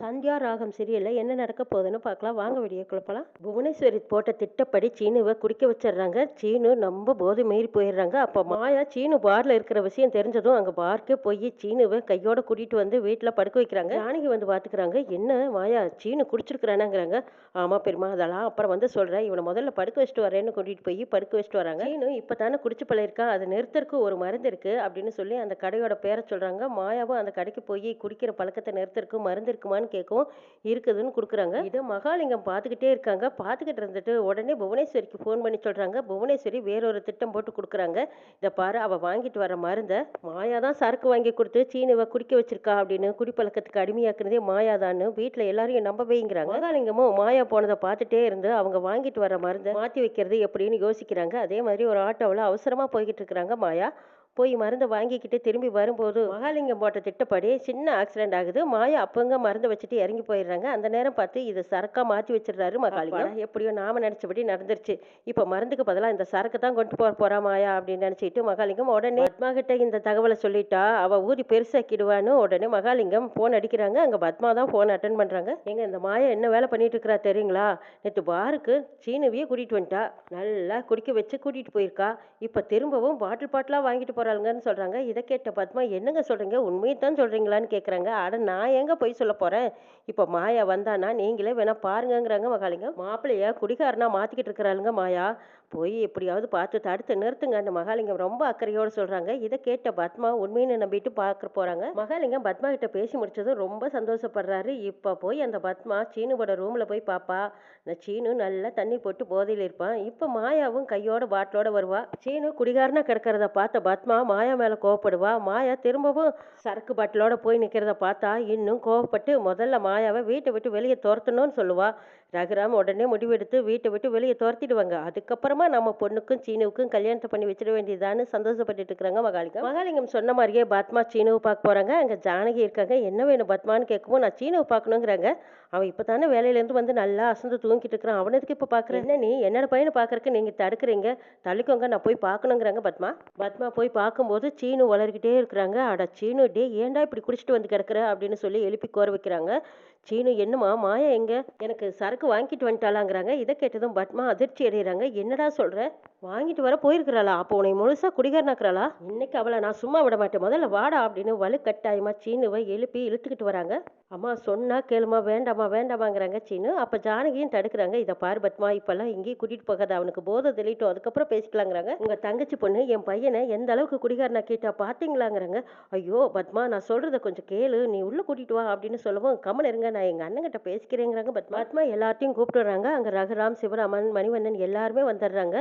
சந்தியா ராகம் சரியில்லை என்ன நடக்க போகுதுன்னு பார்க்கலாம். வாங்க வீடியோக்குள்ள குழப்பலாம் புவனேஸ்வரி போட்ட திட்டப்படி சீனுவை குடிக்க வச்சிடுறாங்க. சீனு நம்ம போதை மீறி போயிடுறாங்க. அப்போ மாயா சீனு பார்ல இருக்கிற விஷயம் தெரிஞ்சதும் அங்கே பார்க்கே போய் சீனுவை கையோட கூட்டிட்டு வந்து வீட்டில் படுக்க வைக்கிறாங்க. ஜானகி வந்து பார்த்துக்கிறாங்க என்ன மாயா சீனு குடிச்சிருக்கிறானாங்கிறாங்க. ஆமா பெருமா அதெல்லாம் அப்புறம் வந்து சொல்கிறேன் இவனை முதல்ல படுக்க வச்சுட்டு வரேன்னு கூட்டிட்டு போய் படுக்க வச்சுட்டு வராங்க. சீனு இப்போ தானே குடிச்சு பழையிருக்கா அது நிறுத்தருக்கு ஒரு மருந்து இருக்கு. அப்படின்னு சொல்லி அந்த கடையோட பேரை சொல்கிறாங்க மாயாவும் அந்த கடைக்கு போய் குடிக்கிற பழக்கத்தை நிறுத்தருக்கு மருந்து இருக்குமான்னு கேட்கவும் இருக்குதுன்னு கொடுக்குறாங்க. இதை மகாலிங்கம் பார்த்துக்கிட்டே இருக்காங்க. பார்த்துக்கிட்டு இருந்துட்டு உடனே புவனேஸ்வரிக்கு ஃபோன் பண்ணி சொல்றாங்க. புவனேஸ்வரி வேறொரு திட்டம் போட்டு கொடுக்குறாங்க. இதை பாரு அவள் வாங்கிட்டு வர மருந்தை மாயா தான் சரக்கு வாங்கி கொடுத்து சீனுவை குடிக்க வச்சிருக்கா அப்படின்னு குடிப்பழக்கத்துக்கு அடிமையாக்குனதே மாயாதான்னு வீட்டில் எல்லாரையும் நம்ப வைங்கிறாங்க மகாலிங்கமும் மாயா போனதை பார்த்துட்டே இருந்து அவங்க வாங்கிட்டு வர மருந்தை மாற்றி வைக்கிறது எப்படின்னு யோசிக்கிறாங்க. அதே மாதிரி ஒரு ஆட்டோவில் அவசரமாக போய்கிட்டு இருக்கிறாங்க மாயா. போய் மருந்தை வாங்கிக்கிட்டு திரும்பி வரும்போது மகாலிங்கம் போட்ட திட்டப்படி சின்ன ஆக்சிடென்ட் ஆகுது. மாயா அப்பங்க மருந்தை வச்சுட்டு இறங்கி போயிடுறாங்க. அந்த நேரம் பார்த்து இது சரக்கா மாற்றி வச்சிடுறாரு மகாலிங்கம். எப்படியோ நாம நினைச்சபடி நடந்துருச்சு. இப்போ மருந்துக்கு பதிலாக இந்த சரக்கு தான் கொண்டு போக போறா மாயா அப்படின்னு நினைச்சிட்டு மகாலிங்கம் உடனே பத்மா கிட்ட இந்த தகவலை சொல்லிட்டா. அவ ஊதி பெருசாக்கிடுவான்னு உடனே மகாலிங்கம் போன் அடிக்கிறாங்க. அங்க பத்மா தான் போன் அட்டன் பண்றாங்க. எங்க இந்த மாயா என்ன வேலை பண்ணிட்டு இருக்கிறா தெரியுங்களா? நேற்று பாருக்கு சீனுவியே கூட்டிட்டு வந்துட்டா. நல்லா குடிக்க வச்சு கூட்டிட்டு போயிருக்கா. இப்போ திரும்பவும் பாட்டில் பாட்டிலாக வாங்கிட்டு போகிறாங்கன்னு சொல்றாங்க. இதை கேட்ட பத்மா என்னங்க சொல்றீங்க? உண்மையை தான் சொல்றீங்களான்னு கேட்குறாங்க அட நான் எங்கே போய் சொல்ல போறேன்? இப்போ மாயா வந்தானா? நீங்களே வேணா பாருங்கங்கிறாங்க மகாலிங்க மாப்பிள்ளைய குடிகாரனா மாத்திக்கிட்டு இருக்கிறாளுங்க மாயா. போய் எப்படியாவது பார்த்து தடுத்து நிறுத்துங்க. அந்த மகாலிங்கம் ரொம்ப அக்கறையோடு சொல்றாங்க. இதை கேட்ட பத்மா உண்மைன்னு நம்பிட்டு பார்க்க போறாங்க. மகாலிங்கம் பத்மா கிட்ட பேசி முடிச்சதும் ரொம்ப சந்தோஷப்படுறாரு. இப்போ போய் அந்த பத்மா சீனுவோட ரூம்ல போய் பாப்பா. இந்த சீனு நல்லா தண்ணி போட்டு போதையில் இருப்பான். இப்போ மாயாவும் கையோட பாட்டிலோட வருவா. சீனு குடிகாரனா கிடக்கிறத பார்த்த பத்மா மாயா மேல கோவப்படுவா. மாயா திரும்பவும் சரக்கு பாட்டிலோட போய் நிக்கிறத பார்த்தா இன்னும் கோவப்பட்டு முதல்ல மாயாவை வீட்டை விட்டு வெளியே துரத்தணும்னு சொல்லுவா. ரகுராம் உடனே முடிவெடுத்து வீட்டை விட்டு வெளியே துரத்திடுவாங்க. அதுக்கப்புறமா நம்ம பொண்ணுக்கும் சீனுவுக்கும் கல்யாணத்தை பண்ணி வச்சிட வேண்டியதான்னு சந்தோஷப்பட்டுட்டு இருக்கிறாங்க மகாலிங்கம். மகாலிங்கம் சொன்ன மாதிரியே பத்மா சீனுவை பார்க்க போறாங்க. அங்க ஜானகி இருக்காங்க. என்ன வேணும் பத்மான்னு கேட்கவும் நான் சீனுவை பார்க்கணுங்கிறாங்க. அவன் இப்போ தானே வேலையிலேருந்து வந்து நல்லா அசந்து தூங்கிட்டு இருக்கிறான். அவனதுக்கு இப்போ பார்க்குறேன் என்ன நீ? என்னோட பையனை பார்க்கறக்கு நீங்கள் தடுக்கிறீங்க. தள்ளிக்கோங்க. நான் போய் பார்க்கணுங்கிறாங்க பத்மா. பத்மா போய் பார்க்கும்போது சீனு வளர்கிட்டே இருக்கிறாங்க. அட சீனு டே ஏன்டா இப்படி குடிச்சிட்டு வந்து கிடக்குற? அப்படின்னு சொல்லி எழுப்பி கோர வைக்கிறாங்க. சீனு என்னம்மா மாயா எங்க? எனக்கு சரக்கு வாங்கிட்டு வந்துட்டாளாங்கிறாங்க. இதை கேட்டதும் பத்மா அதிர்ச்சி அடைகிறாங்க. என்னடா சொல்ற? வாங்கிட்டு வர போயிருக்கிறாளா? அப்போ உன்னை முழுசா குடிகாரனாக்குறாளா? இன்னைக்கு அவளை நான் சும்மா விட மாட்டேன். முதல்ல வாடா அப்படின்னு வலுக்கட்டாயமா சீனுவை எழுப்பி இழுத்துக்கிட்டு வராங்க. அம்மா சொன்னா கேளுமா வேண்டாமா வேண்டாமாங்கிறாங்க சீனு. அப்ப ஜானகியும் தடுக்கிறாங்க. இதை பாரு பத்மா இப்பெல்லாம் இங்கேயும் கூட்டிட்டு போகாத. அவனுக்கு போதை தெளிட்டோம் அதுக்கப்புறம் பேசிக்கலாங்கிறாங்க. உங்க தங்கச்சி பொண்ணு என் பையனை எந்த அளவுக்கு குடிகாரனா கேட்டா பாத்தீங்களாங்கிறாங்க. ஐயோ பத்மா நான் சொல்றத கொஞ்சம் கேளு. நீ உள்ள கூட்டிட்டு வா அப்படின்னு சொல்லவும் கம்மன் இருங்க. நான் எங்க அண்ணங்கிட்ட பேசிக்கிறேங்கிறாங்க. பத்மா பத்மா எல்லாத்தையும் கூப்பிட்டு வராங்க அங்க ரகுராம் சிவராமன் மணிவண்ணன் எல்லாருமே வந்துடுறாங்க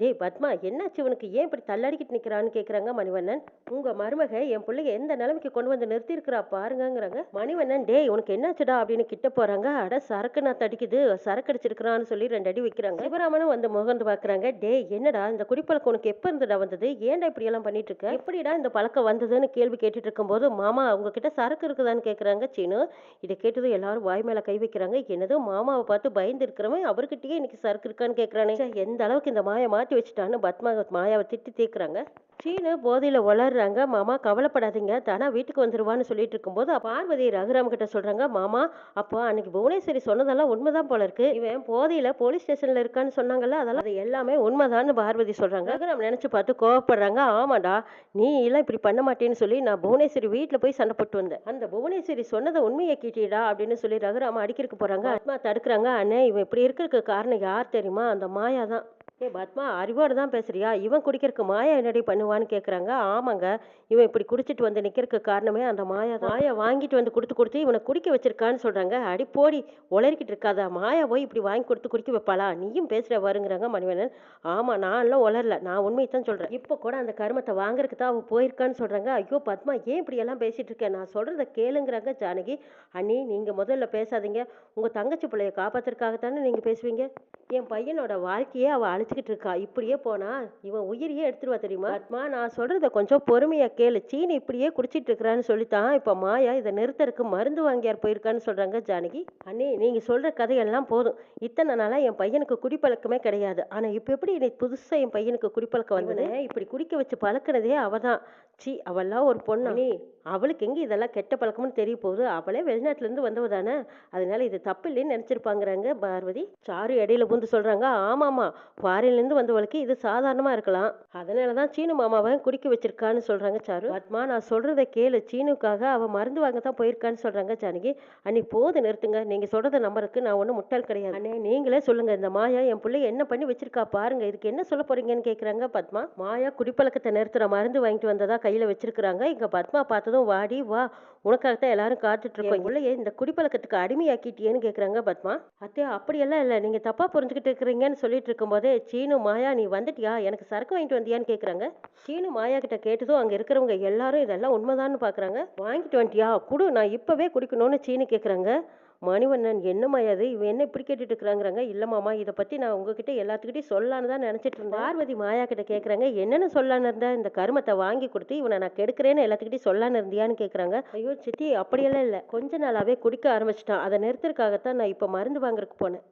டேய் பத்மா என்னாச்சு? இவனுக்கு ஏன் இப்படி தள்ளாடிக்கிட்டு நிற்கிறான்னு கேட்குறாங்க மணிவண்ணன். உங்கள் மருமக என் பிள்ளைய எந்த நிலைமைக்கு கொண்டு வந்து நிறுத்தியிருக்கிறா பாருங்கங்கிறாங்க மணிவண்ணன். டேய் உனக்கு என்னாச்சுடா? அப்படின்னு கிட்ட போகிறாங்க அட சரக்கு நான் தடிக்குது. சரக்கு அடிச்சிருக்கிறான்னு சொல்லி ரெண்டு அடி வைக்கிறாங்க. சிவராமனும் வந்து முகந்து பார்க்குறாங்க டேய் என்னடா? இந்த குடிப்பழக்கம் உனக்கு எப்போ இருந்துடா வந்தது? ஏன்டா இப்படி எல்லாம் பண்ணிட்டு இருக்க எப்படிடா இந்த பழக்கம் வந்ததுன்னு கேள்வி கேட்டுட்டு இருக்கும்போது மாமா உங்ககிட்ட சரக்கு இருக்குதான்னு கேட்குறாங்க சீனு. இதை கேட்டதும் எல்லாரும் வாய் மேலே கை வைக்கிறாங்க. என்னதோ? மாமாவை பார்த்து பயந்து இருக்கிறவன்? அவர்கிட்டயே இன்னைக்கு சரக்கு இருக்கான்னு கேட்குறானே எந்த அளவுக்கு இந்த மாயமா மாட்டி வச்சுட்டான்னு பத்மா மாயாவை திட்டி தீக்குறாங்க. சீனு போதையில் வளர்றாங்க. மாமா கவலைப்படாதீங்க. தானா வீட்டுக்கு வந்துருவான்னு சொல்லிட்டு இருக்கும்போது பார்வதி ரகுராம் கிட்ட சொல்றாங்க மாமா அப்போ அன்னைக்கு புவனேஸ்வரி சொன்னதெல்லாம் உண்மைதான் போல இருக்கு. இவன் போதையில போலீஸ் ஸ்டேஷன்ல இருக்கான்னு சொன்னாங்கல்ல அதெல்லாம் அது எல்லாமே உண்மைதான்னு பார்வதி சொல்றாங்க. ரகுராம் நினைச்சு பார்த்து கோவப்படுறாங்க. ஆமாடா நீ எல்லாம் இப்படி பண்ண மாட்டேன்னு சொல்லி நான் புவனேஸ்வரி வீட்டுல போய் சண்டை போட்டு வந்தேன். அந்த புவனேஸ்வரி சொன்னதை உண்மையை கேட்டிடா அப்படின்னு சொல்லி ரகுராம அடிக்கிறதுக்கு போறாங்க. ஆத்மா தடுக்கிறாங்க. அண்ணே இவன் இப்படி இருக்கிறதுக்கு காரணம் யார் தெரியுமா? அந்த மாயா தான். ஏ பத்மா அறிவோடு தான் பேசுறியா? இவன் குடிக்கிறதுக்கு மாயா என்னடி பண்ணுவான்னு கேட்குறாங்க ஆமாங்க. இவன் இப்படி குடிச்சிட்டு வந்து நிற்கிறதுக்கு காரணமே அந்த மாயா தான். மாயா வாங்கிட்டு வந்து கொடுத்து கொடுத்து இவனை குடிக்க வச்சிருக்கான்னு சொல்கிறாங்க அடி போடி உளறிக்கிட்டு இருக்காதா. மாயா போய் இப்படி வாங்கி கொடுத்து குடிக்க வைப்பாளா? நீயும் பேசுற வருங்கிறாங்க மணிவண்ணன். ஆமாம் நான்லாம் உளரல நான் உண்மையை தான் சொல்கிறேன் இப்போ கூட அந்த கருமத்தை வாங்குறதுக்கு தான் அவள் போயிருக்கான்னு சொல்கிறாங்க ஐயோ பத்மா ஏன் இப்படி எல்லாம் பேசிகிட்டு இருக்கேன் நான் சொல்கிறத கேளுங்கிறாங்க ஜானகி. அண்ணி நீங்கள் முதல்ல பேசாதீங்க. உங்கள் தங்கச்சி பிள்ளையை காப்பாத்துறதுக்காக தானே நீங்கள் பேசுவீங்க? என் பையனோட வாழ்க்கையே அவள் அழிச்சு வச்சுக்கிட்டு இருக்கா? இப்படியே போனா இவன் உயிரையே எடுத்துருவா தெரியுமா? பத்மா நான் சொல்றத கொஞ்சம் பொறுமையா கேளு. சீனி இப்படியே குடிச்சிட்டு இருக்கிறான்னு சொல்லித்தான் இப்ப மாயா இதை நிறுத்தறதுக்கு மருந்து வாங்கியார் போயிருக்கான்னு சொல்றாங்க ஜானகி. அண்ணே நீங்க சொல்ற கதையெல்லாம் போதும். இத்தனை நாளா என் பையனுக்கு குடிப்பழக்கமே கிடையாது. ஆனா இப்ப எப்படி இன்னைக்கு புதுசா என் பையனுக்கு குடிப்பழக்கம் வந்தது? இப்படி குடிக்க வச்சு பழக்கினதே அவதான். சி அவெல்லாம் ஒரு பொண்ணு? நீ அவளுக்கு எங்க இதெல்லாம் கெட்ட பழக்கம்னு தெரிய போகுது அவளே வெளிநாட்டுல இருந்து வந்தவ தானே அதனால இது தப்பு இல்லைன்னு நினைச்சிருப்பாங்கிறாங்க பார்வதி. சாரு இடையில பூந்து சொல்றாங்க ஆமாமா ஃபாரின்ல ஃபாரின்லேருந்து வந்தவளுக்கு இது சாதாரணமாக இருக்கலாம். அதனாலதான் சீனு மாமாவை குடிக்க வச்சிருக்கான்னு சொல்கிறாங்க சாரு. பத்மா நான் சொல்கிறத கேளு. சீனுக்காக அவள் மருந்து வாங்க தான் போயிருக்கான்னு சொல்கிறாங்க ஜானகி. அன்னி போது நிறுத்துங்க. நீங்கள் சொல்கிறத நம்பருக்கு நான் ஒன்றும் முட்டல் கிடையாது. அண்ணே நீங்களே சொல்லுங்கள் இந்த மாயா என் பிள்ளை என்ன பண்ணி வச்சிருக்கா பாருங்க. இதுக்கு என்ன சொல்ல போறீங்கன்னு கேட்குறாங்க பத்மா. மாயா குடிப்பழக்கத்தை நிறுத்துற மருந்து வாங்கிட்டு வந்ததா கையில் வச்சிருக்கிறாங்க. இங்கே பத்மா பார்த்ததும் வாடி வா. உனக்காகத்தான் எல்லாரும் காத்துட்ருக்கோம். இருக்கோம் இந்த குடிப்பழக்கத்துக்கு அடிமையாக்கிட்டியேன்னு கேட்குறாங்க பத்மா. அத்தே அப்படியெல்லாம் இல்லை. நீங்கள் தப்பாக புரிஞ்சுக்கிட்டு இருக்கிறீங்கன்னு சொல்லிட்டு இருக்கும்போதே சீனு மாயா நீ வந்துட்டியா? எனக்கு சரக்கு வாங்கிட்டு வந்தியான்னு கேக்குறாங்க. சீனு மாயா கிட்ட கேட்டதும் அங்க இருக்கிறவங்க எல்லாரும் இதெல்லாம் உண்மைதான்னு பாக்குறாங்க. வாங்கிட்டு வந்துட்டியா? குடு நான் இப்பவே குடிக்கணும்னு சீனு கேக்குறாங்க. மணிவண்ணன் என்னம்மா அது இவன் என்ன இப்படி கேட்டுட்டு இருக்கிறாங்கிறாங்க? இல்ல மாமா இதை பத்தி நான் உங்ககிட்ட எல்லாத்துக்கிட்டையும் சொல்லலான்னு தான் நினைச்சிட்டு இருந்தேன். பார்வதி மாயா கிட்ட கேக்குறாங்க. என்னென்ன சொல்லலான்னு இருந்த இந்த கருமத்தை வாங்கி கொடுத்து இவனை நான் கெடுக்கிறேன்னு எல்லாத்துக்கிட்டையும் சொல்லலான்னு இருந்தியான்னு கேக்குறாங்க. ஐயோ சித்தி அப்படியெல்லாம் இல்லை. கொஞ்ச நாளாவே குடிக்க ஆரம்பிச்சிட்டான். அதை நிறுத்துறதுக்காகத்தான் நான் இப்ப மருந்து வாங்குறதுக்கு போனேன்.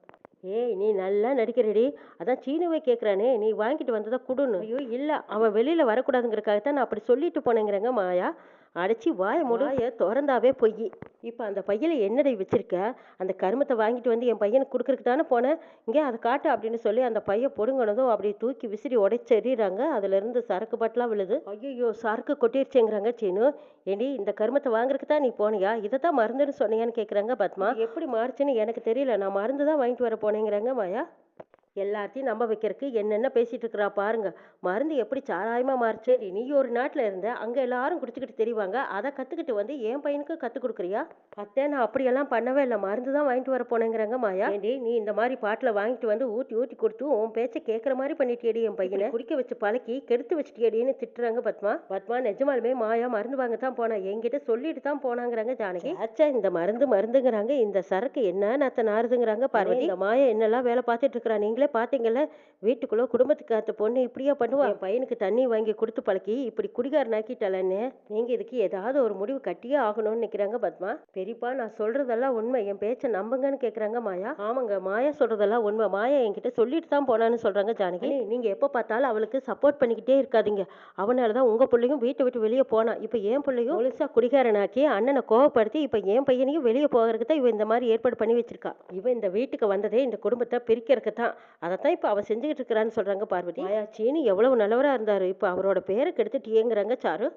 ஏய் நீ நல்லா நடிக்கிறடி. அதான் சீனுவை கேட்குறானே நீ வாங்கிட்டு வந்ததை கொடுன்னு. ஐயோ இல்லை அவன் வெளியில் வரக்கூடாதுங்கிறக்காகத்தான் நான் அப்படி சொல்லிட்டு போனேங்கிறேங்க மாயா. அடைச்சி வாய முடாய திறந்தாவே பொய். இப்போ அந்த பையில என்னடை வச்சிருக்க? அந்த கருமத்தை வாங்கிட்டு வந்து என் பையனுக்கு கொடுக்கறதுக்கு தானே போனேன் இங்கே அதை காட்டு அப்படின்னு சொல்லி அந்த பைய பொடுங்கினதும் அப்படி தூக்கி விசிறி உடைச்சு எறிகிறாங்க அதுலேருந்து சரக்கு பாட்டெலாம் விழுது. ஐயோ சரக்கு கொட்டிருச்சேங்கிறாங்க சீனு. ஏண்டி இந்த கருமத்தை வாங்குறதுக்கு தான் நீ போனியா? இதை தான் மருந்துன்னு சொன்னியான்னு கேட்குறாங்க பத்மா. எப்படி மாறுச்சுன்னு எனக்கு தெரியல. நான் மருந்து தான் வாங்கிட்டு வர போனேங்கிறாங்க மாயா. எல்லாத்தையும் நம்ப வைக்கிறதுக்கு என்னென்ன பேசிட்டு இருக்கிறா பாருங்க. மருந்து எப்படி சாராயமா மாறுச்சு? நீ ஒரு நாட்டுல இருந்த அங்க எல்லாரும் குடிச்சுக்கிட்டு தெரிவாங்க. அதை கத்துக்கிட்டு வந்து என் பையனுக்கு கத்து கொடுக்குறியா? அத்தை நான் அப்படியெல்லாம் பண்ணவே இல்லை. மருந்து தான் வாங்கிட்டு வர போனேங்கிறாங்க மாயா. ஏண்டி நீ இந்த மாதிரி பாட்டில் வாங்கிட்டு வந்து ஊட்டி ஊட்டி கொடுத்து உன் பேச்சை கேட்குற மாதிரி பண்ணிட்டியடி என் பையனை? குடிக்க வச்சு பழக்கி கெடுத்து வச்சுட்டியடின்னு திட்டுறாங்க பத்மா. பத்மா நிஜமாலுமே மாயா மருந்து வாங்க தான் போனா என்கிட்ட சொல்லிட்டு தான் போனாங்கிறாங்க ஜானகி. அச்சா இந்த மருந்து மருந்துங்கிறாங்க. இந்த சரக்கு என்ன நாத்த நாருதுங்கிறாங்க பார்வதி. இந்த மாயா என்னெல்லாம் வேலை பார்த்துட்டு இருக்கிறா? நீங்களே பார்த்தீங்கல்ல வீட்டுக்குள்ள குடும்பத்துக்கு அந்த பொண்ணு இப்படியா பண்ணுவா? என் பையனுக்கு தண்ணி வாங்கி கொடுத்து பழக்கி இப்படி குடிகாரனாக்கிட்டாலன்னு நீங்க இதுக்கு ஏதாவது ஒரு முடிவு கட்டியே ஆகணும்னு நிக்கிறாங்க பத்மா. பெரியப்பா நான் சொல்றதெல்லாம் உண்மை. என் பேச்சை நம்புங்கன்னு கேக்குறாங்க மாயா. ஆமாங்க மாயா சொல்றதெல்லாம் உண்மை. மாயா என்கிட்ட சொல்லிட்டு தான் போனான்னு சொல்றாங்க ஜானகி. நீங்க எப்ப பார்த்தாலும் அவளுக்கு சப்போர்ட் பண்ணிக்கிட்டே இருக்காதீங்க. அவனாலதான் உங்க பிள்ளையும் வீட்டை விட்டு வெளியே போனா. இப்ப என் பிள்ளையும் முழுசா குடிகாரனாக்கி அண்ணனை கோவப்படுத்தி இப்ப என் பையனையும் வெளியே போகிறதுக்கு தான் இவ இந்த மாதிரி ஏற்பாடு பண்ணி வச்சிருக்கா. இவ இந்த வீட்டுக்கு வந்ததே இந்த குடும்பத்தை பிரிக்கிறதுக்கு தான். அதைத்தான் இப்ப அவ செஞ்சுக்கிட்டு இருக்கிறான்னு சொல்றாங்க பார்வதி. மாயா சீனி எவ்வளவு நல்லவரா இருந்தாரு. இப்ப அவரோட பேரை கெடுத்துட்டியேங்கிறாங்க சாரு.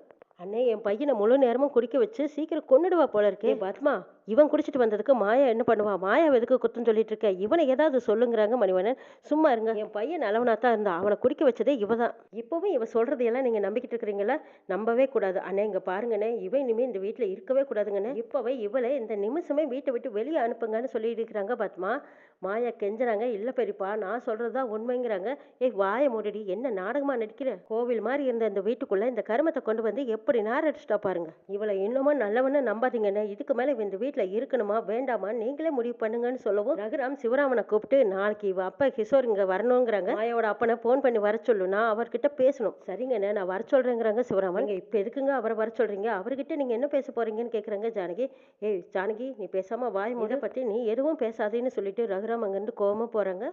அண்ணே என் பையனை முழு நேரமும் குடிக்க வச்சு சீக்கிரம் கொன்னுடுவா போல இருக்கே. பத்மா இவன் குடிச்சிட்டு வந்ததுக்கு மாயா என்ன பண்ணுவா? மாயா எதுக்கு குத்தம் சொல்லிட்டு இருக்க? இவனை ஏதாவது சொல்லுங்கிறாங்க மணிவண்ணன். சும்மா இருங்க. என் பையன் நல்லவனா தான் இருந்தா அவனை குடிக்க வச்சதே இவ தான் இப்பவும் இவ சொல்றதையெல்லாம் நீங்க நம்பிக்கிட்டு இருக்கிறீங்களா? நம்பவே கூடாது. அண்ணே இங்க பாருங்கண்ணே. இவன் இனிமே இந்த வீட்டுல இருக்கவே கூடாதுங்கண்ணே. இப்பவே இவளை இந்த நிமிஷமே வீட்டை விட்டு வெளியே அனுப்புங்கன்னு சொல்லிட்டு இருக்கிறாங்க பத்மா. மாயா கெஞ்சுறாங்க இல்ல பெரியப்பா நான் சொல்றதுதான் உண்மைங்கிறாங்க. ஏய் வாய மூடிடி என்ன நாடகமா நடிக்கிற? கோவில் மாதிரி இருந்த இந்த வீட்டுக்குள்ள இந்த கருமத்தை கொண்டு வந்து எப்படி நார் அடிச்சிட்டா பாருங்க. இவளை இன்னமும் நல்லவன்னு நம்பாதீங்கண்ணே இதுக்கு மேல இந்த வீட்டுல இருக்கணுமா வேண்டாமா? நீங்களே முடிவு பண்ணுங்கன்னு சொல்லவும் ரகுராம் சிவராமனை கூப்பிட்டு நாளைக்கு இவ அப்பா கிஷோர் இங்க வரணுங்கிறாங்க. மாயாவோட அப்பனை போன் பண்ணி வர சொல்லு நான் அவர்கிட்ட பேசணும். சரிங்கண்ணே நான் வர சொல்றேங்கிறாங்க சிவராமன். இங்க இப்ப எதுக்குங்க அவரை வர சொல்றீங்க? அவர்கிட்ட நீங்க என்ன பேச போறீங்கன்னு கேக்குறாங்க ஜானகி. ஏய் ஜானகி நீ பேசாம வாய் முத பத்தி நீ எதுவும் பேசாதேன்னு சொல்லிட்டு ரகுராம் அங்கிருந்து கோவமா போறாங்க.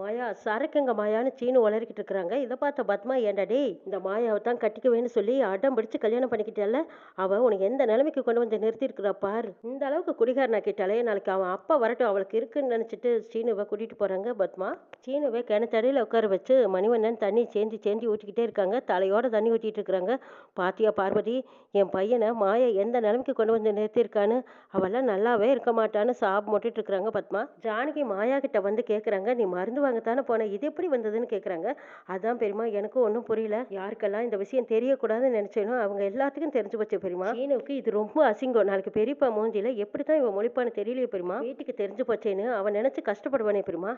மாயா சரக்குங்க மாயான்னு சீனு உளறிக்கிட்டு இருக்கிறாங்க. இதை பார்த்த பத்மா ஏன்டா டேய் இந்த மாயாவை தான் கட்டிக்குவேன்னு சொல்லி அடம் பிடிச்சு கல்யாணம் பண்ணிக்கிட்டால அவ உனக்கு எந்த நிலைமைக்கு கொண்டு வந்து நிறுத்தி பார். பாரு இந்த அளவுக்கு குடிகாரனாக்கிட்டாலே நாளைக்கு அவன் அப்பா வரட்டும் அவளுக்கு இருக்குன்னு நினைச்சிட்டு சீனுவை கூட்டிட்டு போறாங்க பத்மா. சீனுவை கிணத்தடியில் உட்கார வச்சு மணிவண்ணன் தண்ணி சேந்தி சேந்தி ஊற்றிக்கிட்டே இருக்காங்க. தலையோட தண்ணி ஊற்றிட்டு இருக்கிறாங்க. பாத்தியா பார்வதி என் பையனை மாயா எந்த நிலைமைக்கு கொண்டு வந்து நிறுத்தியிருக்கான்னு அவெல்லாம் நல்லாவே இருக்க மாட்டான்னு சாப் மொட்டிட்டு இருக்கிறாங்க பத்மா. ஜானகி மாயா கிட்ட வந்து கேட்குறாங்க நீ மருந்து வாங்கத்தானே போனேன். இது எப்படி வந்ததுன்னு கேட்குறாங்க அதான் பெரியமா எனக்கும் ஒன்றும் புரியல. யாருக்கெல்லாம் இந்த விஷயம் தெரியக்கூடாதுன்னு நினச்சேனோ அவங்க எல்லாத்துக்கும் தெரிஞ்சு போச்சு பெரியமா சீனுவுக்கு இது ரொம்ப அசிங்கம். நாளைக்கு பெரியப்பா மூஞ்சியில் எப்படி தான் இவன் மொழிப்பான்னு தெரியலையே பெரியமா வீட்டுக்கு தெரிஞ்சு போச்சேன்னு அவன் நினச்சி கஷ்டப்படுவானே பெரியமா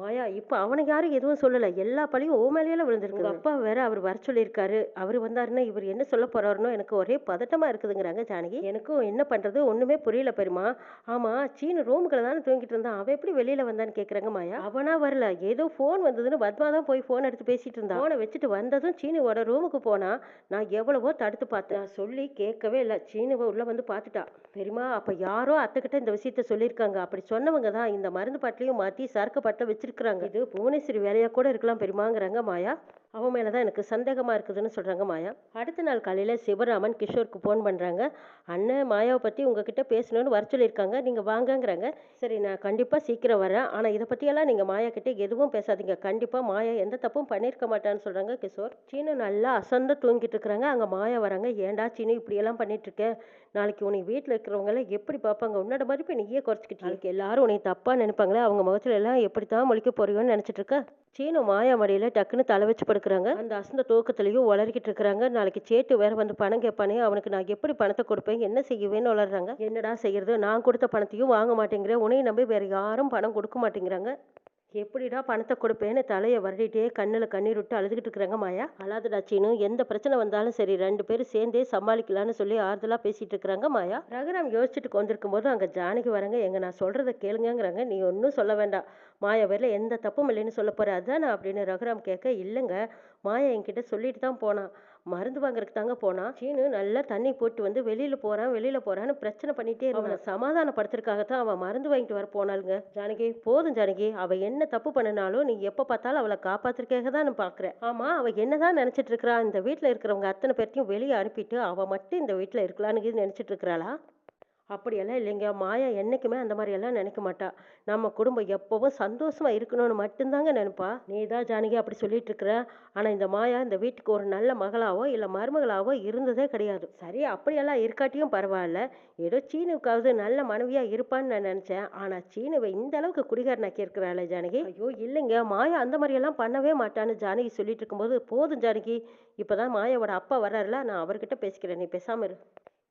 மாயா இப்போ அவனுக்கு யாரும் எதுவும் சொல்லலை. எல்லா பழியும் ஓ மேலேயே விழுந்திருக்கு அப்பா வேற அவர் வர சொல்லியிருக்காரு. அவர் வந்தாருன்னா இவர் என்ன சொல்ல போறாருனோ எனக்கு ஒரே பதட்டமா இருக்குதுங்கிறாங்க ஜானகி. எனக்கும் என்ன பண்றது? ஒண்ணுமே புரியல பெருமா ஆமா சீனு ரூமுக்குள்ள தானே தூங்கிட்டு இருந்தான். அவன் எப்படி வெளியில வந்தான்னு கேக்குறாங்க மாயா. அவனா வரல. ஏதோ ஃபோன் வந்ததுன்னு பத்மா தான் போய் ஃபோன் எடுத்து பேசிட்டு இருந்தான். ஃபோனை வச்சுட்டு வந்ததும் சீனுவோட ரூமுக்கு போனா நான் எவ்வளவோ தடுத்து பார்த்தேன். சொல்லி கேட்கவே இல்லை. சீனுவை உள்ள வந்து பார்த்துட்டா. பெரியமா அப்ப யாரோ அத்தைக்கிட்ட இந்த விஷயத்த சொல்லியிருக்காங்க. அப்படி சொன்னவங்க தான் இந்த மருந்து பாட்டிலையும் மாத்தி சரக்கு பாட்டில் வச்சிருக்கிறாங்க. இது புவனேஸ்வரி வேலையா கூட இருக்கலாம் பெரியமாங்கிறாங்க மாயா. அவன் மேலே தான் எனக்கு சந்தேகமாக இருக்குதுன்னு சொல்கிறாங்க மாயா. அடுத்த நாள் காலையில் சிவராமன் கிஷோருக்கு ஃபோன் பண்ணுறாங்க அண்ணன் மாயாவை பற்றி உங்ககிட்ட பேசணும்னு வர சொல்லியிருக்காங்க. நீங்கள் வாங்கங்கிறாங்க. சரி நான் கண்டிப்பாக சீக்கிரம் வரேன். ஆனால் இதை பற்றியெல்லாம் நீங்கள் மாயா கிட்டே எதுவும் பேசாதீங்க. கண்டிப்பாக மாயா எந்த தப்பும் பண்ணியிருக்க மாட்டான்னு சொல்கிறாங்க கிஷோர். சீனு நல்லா அசந்து தூங்கிட்டு இருக்கிறாங்க. அங்கே மாயா வராங்க. ஏன்டா சீனு இப்படியெல்லாம் பண்ணிட்டு நாளைக்கு உனக்கு வீட்டில் இருக்கிறவங்களாம் எப்படி பார்ப்பாங்க? உன்னோட மதிப்பை நீயே குறைச்சிக்கிட்டு எல்லாரும் உன்னை தப்பாக நினைப்பாங்களே? அவங்க முகத்துல எல்லாம் எப்படி தான் முழிக்க போறியோன்னு நினச்சிட்டு இருக்க? சீனு மாயா மடியில் டக்குன்னு தலை வச்சு படுக்கிறாங்க. அந்த அசந்த தூக்கத்துலையும் உளறிக்கிட்டு இருக்கிறாங்க. நாளைக்கு சேட்டு வேற வந்து பணம் கேட்பானே அவனுக்கு நான் எப்படி பணத்தை கொடுப்பேன் என்ன செய்வேன்னு உளறாங்க. என்னடா செய்யறது? நான் கொடுத்த பணத்தையும் வாங்க மாட்டேங்கிறேன் உனையும் நம்பி வேற யாரும் பணம் கொடுக்க மாட்டேங்கிறாங்க. எப்படிடா பணத்தை கொடுப்பேன்னு தலையை வருடிட்டே கண்ணில் கண்ணீர் விட்டு அழுதுகிட்டு இருக்கிறாங்க மாயா. அழாதடா சீனு எந்த பிரச்சனை வந்தாலும் சரி ரெண்டு பேரும் சேர்ந்தே சமாளிக்கலாம்னு சொல்லி ஆறுதலாக பேசிட்டு இருக்கிறாங்க மாயா. ரகுராம் யோசிச்சுட்டு கொண்டிருக்கும் போது அங்கே ஜானகி வரங்க. எங்க நான் சொல்றத கேளுங்கங்கிறாங்க. நீ ஒன்றும் சொல்ல வேண்டாம். மாயா வரல எந்த தப்பும் இல்லைன்னு சொல்ல போற. அதானே? அப்படின்னு ரகுராம் கேட்க இல்லைங்க. மாயா என்கிட்ட சொல்லிட்டு தான் போனான். மருந்து வாங்குறதுக்கு தாங்க போனான் சீனு நல்லா தண்ணி போட்டு வந்து வெளியில போறான் வெளியில போறான்னு பிரச்சனை பண்ணிட்டே அவனை சமாதானப்படுத்துறதுக்காகத்தான் அவன் மருந்து வாங்கிட்டு வர போனாளுங்க. ஜானகி போதும் ஜானகி. அவ என்ன தப்பு பண்ணினாலும் நீ எப்ப பார்த்தாலும் அவளை காப்பாத்துறதுக்காக தான் நான் பாக்குறேன். ஆமா அவ என்னதான் நினைச்சிட்டு இருக்கிறா இந்த வீட்டுல இருக்கிறவங்க அத்தனை பேர்த்தையும் வெளியே அனுப்பிட்டு அவ மட்டும் இந்த வீட்டுல இருக்கலான்னு நினைச்சிட்டு இருக்கிறாளா? அப்படியெல்லாம் இல்லைங்க. மாயா என்றைக்குமே அந்த மாதிரியெல்லாம் நினைக்க மாட்டா. நம்ம குடும்பம் எப்போவும் சந்தோஷமா இருக்கணும்னு மட்டும்தாங்க நினைப்பா. நீ தான் ஜானகி அப்படி சொல்லிட்டு இருக்கிற ஆனால் இந்த மாயா இந்த வீட்டுக்கு ஒரு நல்ல மகளாவோ இல்லை மருமகளாவோ இருந்ததே கிடையாது. சரி அப்படியெல்லாம் இருக்காட்டியும் பரவாயில்ல. ஏதோ சீனுக்காவது நல்ல மனைவியாக இருப்பான்னு நான் நினச்சேன். ஆனால் சீனுவை இந்த அளவுக்கு குடிகாரனாக்கி இருக்கிறாளே ஜானகி. ஐயோ இல்லைங்க. மாயா அந்த மாதிரியெல்லாம் பண்ணவே மாட்டான்னு ஜானகி சொல்லிட்டு இருக்கும்போது போதும் ஜானகி. இப்போ தான் மாயாவோட அப்பா வர்றாருல. நான் அவர்கிட்ட பேசிக்கிறேன். நீ பேசாமல் இரு.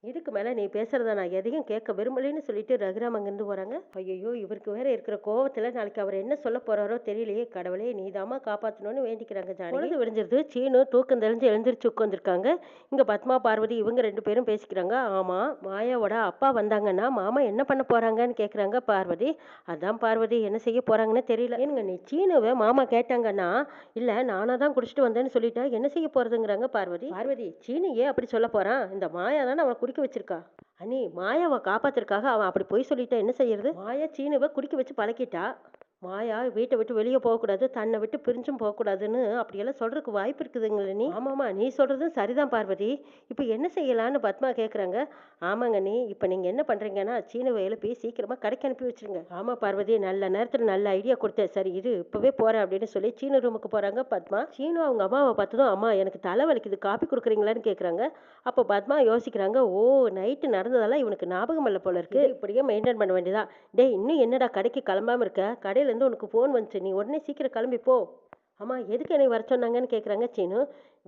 இதுக்கு மேலே நீ பேசுகிறத நான் எதையும் கேட்க விரும்பலைன்னு சொல்லிட்டு ரகுராம் அங்கேருந்து போகிறாங்க ஐயோ இவருக்கு வேற இருக்கிற கோவத்தில் நாளைக்கு அவர் என்ன சொல்ல போகிறாரோ தெரியலையே. கடவுளே நீதாம்மா காப்பாற்றணும்னு வேண்டிக்கிறாங்க ஜானகி. பொழுது விடிஞ்சிருது. சீனு தூக்கம் தெளிஞ்சு எழுந்திரிச்சு உட்காந்துருக்காங்க இங்கே பத்மா பார்வதி இவங்க ரெண்டு பேரும் பேசிக்கிறாங்க. ஆமாம் மாயாவோட அப்பா வந்தாங்கன்னா மாமா என்ன பண்ண போகிறாங்கன்னு கேட்குறாங்க பார்வதி. அதான் பார்வதி என்ன செய்ய போகிறாங்கன்னு தெரியல. ஏனுங்க நீ சீனுவை மாமா கேட்டாங்கன்னா இல்லை நானாக தான் குடிச்சிட்டு வந்தேன்னு சொல்லிட்டா என்ன செய்ய போகிறதுங்கிறாங்க பார்வதி. பார்வதி சீனு ஏன் அப்படி சொல்ல போகிறான் இந்த மாயா தானே அவனை குடிக்க வச்சிருக்கா. அண்ணி மாயாவை காப்பாத்துறதுக்காக அவன் அப்படி போய் சொல்லிட்டா என்ன செய்யறது? மாயா சீனுவை குடிக்க வச்சு பழக்கிட்டா. மாயா வீட்டை விட்டு வெளியே போகக்கூடாது தன்னை விட்டு பிரிஞ்சும் போகக்கூடாதுன்னு அப்படியெல்லாம் சொல்றதுக்கு வாய்ப்பு இருக்குதுங்களே நீ? ஆமாம்மா நீ சொல்றதும் சரிதான் பார்வதி. இப்போ என்ன செய்யலான்னு பத்மா கேட்குறாங்க ஆமாங்க நீ இப்போ நீங்க என்ன பண்றீங்கன்னா சீனுவை எழுப்பி சீக்கிரமா கடைக்கு அனுப்பி வச்சிருங்க. ஆமா பார்வதி நல்ல நேரத்துல நல்ல ஐடியா கொடுத்தேன். சரி இது இப்பவே போறேன் அப்படின்னு சொல்லி சீனு ரூமுக்கு போறாங்க பத்மா. சீனு அவங்க அம்மாவை பார்த்ததும் அம்மா எனக்கு தலை வலிக்குது காப்பி கொடுக்குறீங்களான்னு கேட்குறாங்க அப்போ பத்மா யோசிக்கிறாங்க ஓ நைட்டு நடந்ததெல்லாம் இவனுக்கு ஞாபகம் இல்லை போல இருக்கு. இப்படியே மெயின்டைன் பண்ண வேண்டியதா டேய் இன்னும் என்னடா கடைக்கு கிளம்பாம இருக்க? கடையிலேருந்து உனக்கு ஃபோன் வந்துச்சு. நீ உடனே சீக்கிரம் கிளம்பி போ. அம்மா எதுக்கு என்னை வர சொன்னாங்கன்னு கேட்குறாங்க சீனு.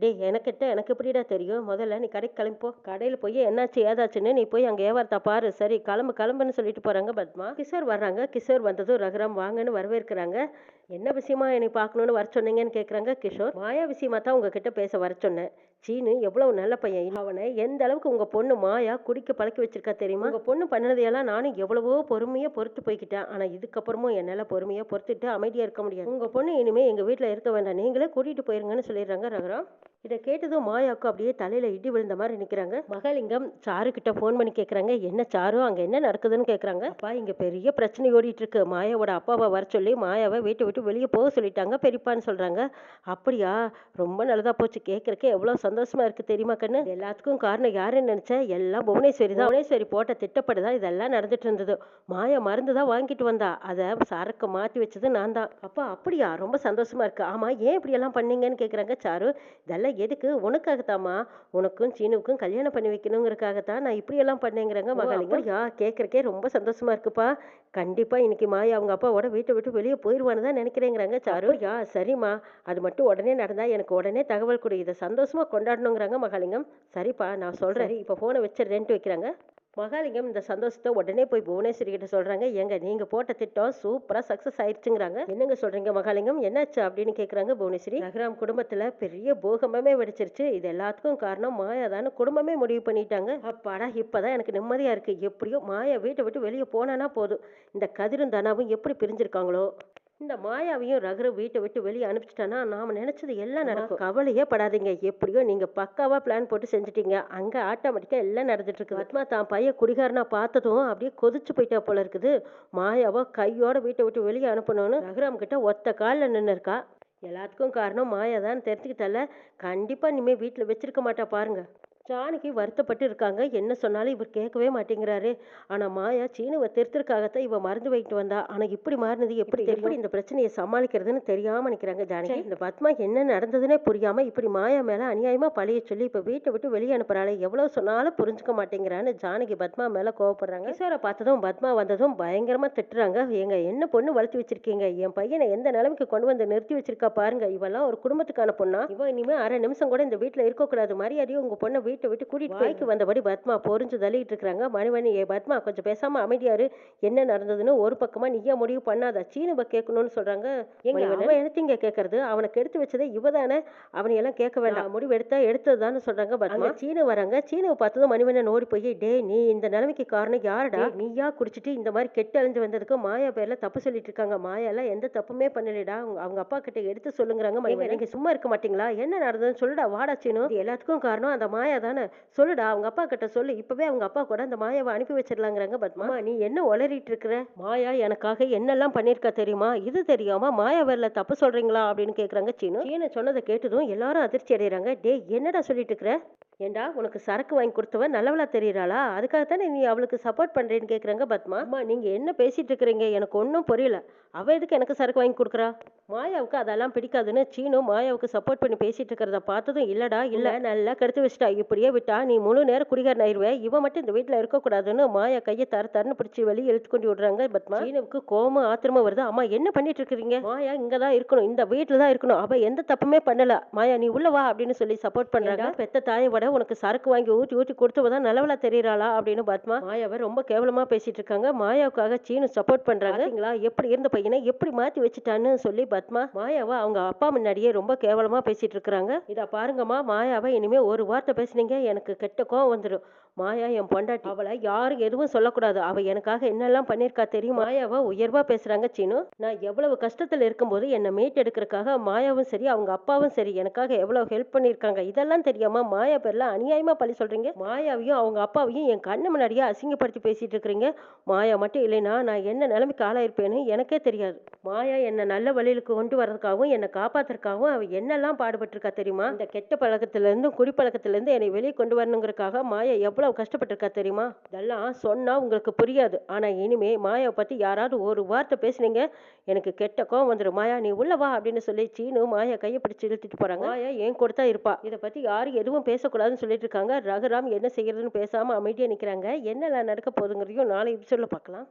டேய் எனக்கிட்ட எனக்கு எப்படிடா தெரியும்? முதல்ல நீ கடைக்கு கிளம்பி போ. கடையில் போய் என்னாச்சு ஏதாச்சுன்னு நீ போய் அங்கே ஏவார்த்தா பாரு. சரி கிளம்பு கிளம்புன்னு சொல்லிட்டு போகிறாங்க பத்மா கிஷோர் வர்றாங்க. கிஷோர் வந்ததும் ரகுராம் வாங்கன்னு வரவேற்கிறாங்க. என்ன விஷயமா என்னை பார்க்கணுன்னு வர சொன்னீங்கன்னு கேட்குறாங்க கிஷோர். மாயா விஷயமா தான் உங்ககிட்ட பேச வர சொன்னேன். சீனு எவ்வளவு நல்ல பையன். அவனை எந்த அளவுக்கு உங்க பொண்ணு மாயா குடிக்க பழக்கி வச்சிருக்கா தெரியுமா? உங்க பொண்ணு பண்ணதையெல்லாம் நானும் எவ்வளவோ பொறுமையா பொறுத்து போய்க்கிட்டேன். ஆனா இதுக்கப்புறமும் என்னால பொறுமையா பொறுத்துட்டு அமைதியா இருக்க முடியாது. உங்க பொண்ணு இனிமே எங்க வீட்டுல இருக்க வேண்டாம். நீங்களே கூட்டிட்டு போயிருங்கன்னு சொல்லிடுறாங்க ரகரம். இதை கேட்டதும் மாயாவுக்கு அப்படியே தலையில இடி விழுந்த மாதிரி நிக்கிறாங்க. மகாலிங்கம் சாரு கிட்ட ஃபோன் பண்ணி கேக்குறாங்க. என்ன சாரு அங்க என்ன நடக்குதுன்னு கேக்குறாங்க? அப்பா இங்க பெரிய பிரச்சனை ஓடிட்டு இருக்கு மாயாவோட அப்பாவை வர சொல்லி மாயாவை வீட்டை விட்டு வெளியே போக சொல்லிட்டாங்க. பெரியப்பான்னு சொல்றாங்க. அப்படியா? ரொம்ப நல்லதா போச்சு. கேட்கறக்கே எவ்வளவு சந்தோஷமா இருக்கு தெரியுமா கண்ணு? எல்லாத்துக்கும் காரணம் யாருன்னு நினைச்சேன் எல்லாம் புவனேஸ்வரி தான். புவனேஸ்வரி போட்ட திட்டப்படுதான் இதெல்லாம் நடந்துட்டு இருந்தது. மாயா மருந்து தான் வாங்கிட்டு வந்தா. அதை சரக்கு மாத்தி வச்சது நான் தான். அப்பா அப்படியா? ரொம்ப சந்தோஷமா இருக்கு. ஆமா ஏன் இப்படி எல்லாம் பண்ணீங்கன்னு கேக்குறாங்க சாரு. இதெல்லாம் எதுக்கு? உனக்காகத்தாம்மா. உனக்கும் சீனுவுக்கும் கல்யாணம் பண்ணி வைக்கணுங்கிறதுக்காகத்தான் நான் இப்படி எல்லாம் பண்ணேங்கிறாங்க மகாலிங்கம். யா கேட்கறக்கே ரொம்ப சந்தோஷமா இருக்குப்பா. கண்டிப்பா இன்னைக்கு மாயா அவங்க அப்பாவோட வீட்டை விட்டு வெளியே போயிடுவான்னு தான் நினைக்கிறேங்கிறாங்க சாரு. யா சரிம்மா. அது மட்டும் உடனே நடந்தா எனக்கு உடனே தகவல் கொடு. இதை சந்தோஷமா கொண்டாடணுங்கிறாங்க மகாலிங்கம். சரிப்பா நான் சொல்றேன். இப்போ ஃபோனை வச்சு ரெண்ட் வைக்கிறாங்க. மகாலிங்கம் இந்த சந்தோஷத்தை உடனே போய் புவனேஸ்வரி கிட்ட சொல்றாங்க. ஏங்க நீங்க போட்ட திட்டம் சூப்பரா சக்சஸ் ஆயிடுச்சுங்கிறாங்க என்னங்க சொல்றீங்க மகாலிங்கம்? என்னாச்சு அப்படின்னு கேக்குறாங்க புவனேஸ்வரி. ரகுராம் குடும்பத்துல பெரிய பூகம்பமே வெடிச்சிருச்சு. இது எல்லாத்துக்கும் காரணம் மாயா தானே குடும்பமே முடிவு பண்ணிட்டாங்க. அப்பாடா இப்பதான் எனக்கு நிம்மதியா இருக்கு. எப்படியோ மாயா வீட்டை விட்டு வெளியே போனானா போதும். இந்த கதிரும் தனாவும் எப்படி பிரிஞ்சிருக்காங்களோ? இந்த மாயாவையும் ரகுர வீட்டை விட்டு வெளியே அனுப்பிச்சிட்டானா நாம நினைச்சது எல்லாம் நடக்கும். கவலையே படாதீங்க. எப்படியோ நீங்க பக்காவா பிளான் போட்டு செஞ்சுட்டீங்க. அங்க ஆட்டோமேட்டிக்கா எல்லாம் நடந்துட்டு இருக்கு ஆத்மா தான் பையன் குடிகாரனா பார்த்ததும் அப்படியே கொதிச்சு போயிட்டா போல இருக்குது. மாயாவோ கையோட வீட்டை விட்டு வெளியே அனுப்பணும்னு ரகுராம் கிட்ட ஒத்த காலில் நின்று இருக்கா எல்லாத்துக்கும் காரணம் மாயா தான் தெரிஞ்சுக்கிட்டால கண்டிப்பா இனிமே வீட்டில் வச்சிருக்க மாட்டா பாருங்க. ஜானகி வருத்தப்பட்டு இருக்காங்க. என்ன சொன்னாலும் இவர் கேட்கவே மாட்டேங்கிறாரு. ஆனா மாயா சீனுவை திருத்திற்காகத்தான் இவ மருந்து வைக்கிட்டு வந்தா. ஆனா இப்படி மாறினது எப்படி எப்படி இந்த பிரச்சனையை சமாளிக்கிறதுன்னு தெரியாம நிக்கிறாங்க ஜானகி. இந்த பத்மா என்ன நடந்ததுன்னே புரியாம இப்படி மாயா மேல அநியாயமா பழிய சொல்லி இப்ப வீட்டை விட்டு வெளியே அனுப்புறாளே. எவ்வளவு சொன்னாலும் புரிஞ்சுக்க மாட்டேங்கிறான்னு ஜானகி பத்மா மேல கோவப்படுறாங்க. கிஷோரை பார்த்ததும் பத்மா வந்ததும் பயங்கரமா திட்டுறாங்க. எங்க என்ன பொண்ணு வளர்த்து வச்சிருக்கீங்க? என் பையனை எந்த நிலைமைக்கு கொண்டு வந்து நிறுத்தி வச்சிருக்கா பாருங்க. இவெல்லாம் ஒரு குடும்பத்துக்கான பொண்ணா? இவ இனிமே அரை நிமிஷம் கூட இந்த வீட்டுல இருக்கக்கூடாது. மரியாதையும் உங்க பொண்ணை வீட்டை விட்டு கூட்டிட்டு வாய்க்கு வந்தபடி பத்மா பொறிஞ்சு தள்ளிட்டு இருக்காங்க மணிமணி ஏ பத்மா கொஞ்சம் பேசாம அமைதியாரு. என்ன நடந்ததுன்னு ஒரு பக்கமா நீயா முடிவு பண்ணாத. சீனுவ கேட்கணும்னு சொல்றாங்க. எங்க அவன் எடுத்தீங்க கேட்கறது? அவனை கெடுத்து வச்சதே இவதானே அவனை எல்லாம் கேட்க வேண்டாம். முடிவு எடுத்தா எடுத்ததுதான்னு சொல்றாங்க பத்மா. சீனு வராங்க. சீனுவை பார்த்ததும் மணிவண்ணன் ஓடி போய் டேய் நீ இந்த நிலைமைக்கு காரணம் யாருடா? நீயா குடிச்சிட்டு இந்த மாதிரி கெட்டு அழிஞ்சு வந்ததுக்கு மாயா பேர்ல தப்பு சொல்லிட்டு இருக்காங்க. மாயா எல்லாம் எந்த தப்புமே பண்ணலடா. அவங்க அப்பா கிட்ட எடுத்து சொல்லுங்கிறாங்க நீங்க சும்மா இருக்க மாட்டீங்களா? என்ன நடந்ததுன்னு சொல்லுடா. வாடா சீனு. எல்லாத்துக்கும் காரணம் அந்த மாயா தானே? சொல்லுடா அவங்க அப்பா கிட்ட சொல்லு. இப்பவே அவங்க அப்பா கூட அந்த மாயாவை அனுப்பி வச்சிடலாங்கிறாங்க பத்மா. நீ என்ன உளறிட்டு இருக்கிற? மாயா எனக்காக என்னெல்லாம் பண்ணிருக்கா தெரியுமா? இது தெரியாம மாயா வரல தப்பு சொல்றீங்களா அப்படின்னு கேக்குறாங்க சீனு. சீனு சொன்னதை கேட்டதும் எல்லாரும் அதிர்ச்சி அடைகிறாங்க டேய் என்னடா சொல்லிட்டு இருக்கிற? ஏண்டா உனக்கு சரக்கு வாங்கி கொடுத்தவ நல்லவளா தெரியறாளா? அதுக்காக தானே நீ அவளுக்கு சப்போர்ட் பண்றேன்னு கேக்குறாங்க பத்மா. அம்மா நீங்க என்ன பேசிட்டு இருக்கிறீங்க? எனக்கு ஒன்றும் புரியல. அவ எதுக்கு எனக்கு சரக்கு வாங்கி கொடுக்குறா? மாயாவுக்கு அதெல்லாம் பிடிக்காதுன்னு சீனு மாயாவுக்கு சப்போர்ட் பண்ணி பேசிட்டு இருக்கிறத பார்த்ததும் இல்லடா இல்ல. நல்லா கெடுத்து வச்சிட்டா இப்படியே விட்டா நீ முழு நேரம் குடிகாரன் ஆயிருவே. இவ மட்டும் இந்த வீட்டுல இருக்கக்கூடாதுன்னு மாயா கையை தர தரன்னு பிடிச்சி வெளியே இழுத்து கொண்டு விடுறாங்க பத்மா. சீனுவுக்கு கோமம் ஆத்திரமா வருது. அம்மா என்ன பண்ணிட்டு இருக்கிறீங்க? மாயா இங்க தான் இருக்கணும். இந்த வீட்டுல தான் இருக்கணும். அவ எந்த தப்புமே பண்ணல. மாயா நீ உள்ள வா அப்படின்னு சொல்லி சப்போர்ட் பண்றாங்க. பெத்த தாயை விட உனக்கு சரக்கு வாங்கி ஊற்றி ஊற்றி கொடுத்தவதான் நல்லவளா தெரியறாளா அப்படின்னு பத்மா மாயாவை ரொம்ப கேவலமா பேசிட்டு இருக்காங்க மாயாவுக்காக சீனு சப்போர்ட் பண்றாங்க. எப்படி இருந்த பையனை எப்படி மாத்தி வச்சுட்டான்னு சொல்லி பத்மா மாயாவை அவங்க அப்பா முன்னாடியே ரொம்ப கேவலமா பேசிட்டு இருக்காங்க இதை பாருங்கம்மா மாயாவை இனிமே ஒரு வார்த்தை பேசுனீங்க எனக்கு கெட்ட கோவம் வந்துடும் மாயா என் பொண்டாட்டி. அவளை யாரும் எதுவும் சொல்லக்கூடாது. அவ எனக்காக என்னெல்லாம் பண்ணிருக்கா தெரியும்? மாயாவை உயர்வா பேசுறாங்க சீனு. நான் எவ்வளவு கஷ்டத்துல இருக்கும்போது என்னை மீட் எடுக்கிறதுக்காக மாயாவும் சரி அவங்க அப்பாவும் சரி எனக்காக எவ்வளவு ஹெல்ப் பண்ணிருக்காங்க. இதெல்லாம் தெரியாம மாயா பேர்ல அநியாயமாக பழி சொல்கிறீங்க மாயாவையும் அவங்க அப்பாவையும் என் கண்ணு முன்னாடியே அசிங்கப்படுத்தி பேசிகிட்டு இருக்கிறீங்க. மாயா மட்டும் இல்லைன்னா நான் என்ன நிலைமைக்கு ஆளாயிருப்பேன்னு எனக்கே தெரியாது. மாயா என்னை நல்ல வழியிலுக்கு கொண்டு வர்றதுக்காகவும் என்னை காப்பாற்றுறதுக்காகவும் அவள் என்னெல்லாம் பாடுபட்டிருக்கா தெரியுமா? இந்த கெட்ட பழக்கத்துலேருந்தும் குடிப்பழக்கத்துலேருந்து என்னை வெளியே கொண்டு வரணுங்கிறதுக்காக மாயா எவ்வளோ கஷ்டப்பட்டிருக்கா தெரியுமா? இதெல்லாம் சொன்னால் உங்களுக்கு புரியாது. ஆனால் இனிமே மாயாவை பற்றி யாராவது ஒரு வார்த்தை பேசுனீங்க எனக்கு கெட்ட கோவம் வந்துடும் மாயா நீ உள்ள வா அப்படின்னு சொல்லி சீனு மாயா கையை பிடிச்சி இழுத்துட்டு போகிறாங்க மாயா ஏன் கொடுத்தா இருப்பா? இதை பற்றி யாரும் எதுவும் பேசக்கூடாது. கூடாதுன்னு சொல்லிட்டு இருக்காங்க ரகுராம் என்ன செய்யறதுன்னு பேசாம அமைதியா நிக்கிறாங்க. என்னெல்லாம் நடக்க போகுதுங்கிறதையும் நாளை சொல்ல பார்க்கலாம்.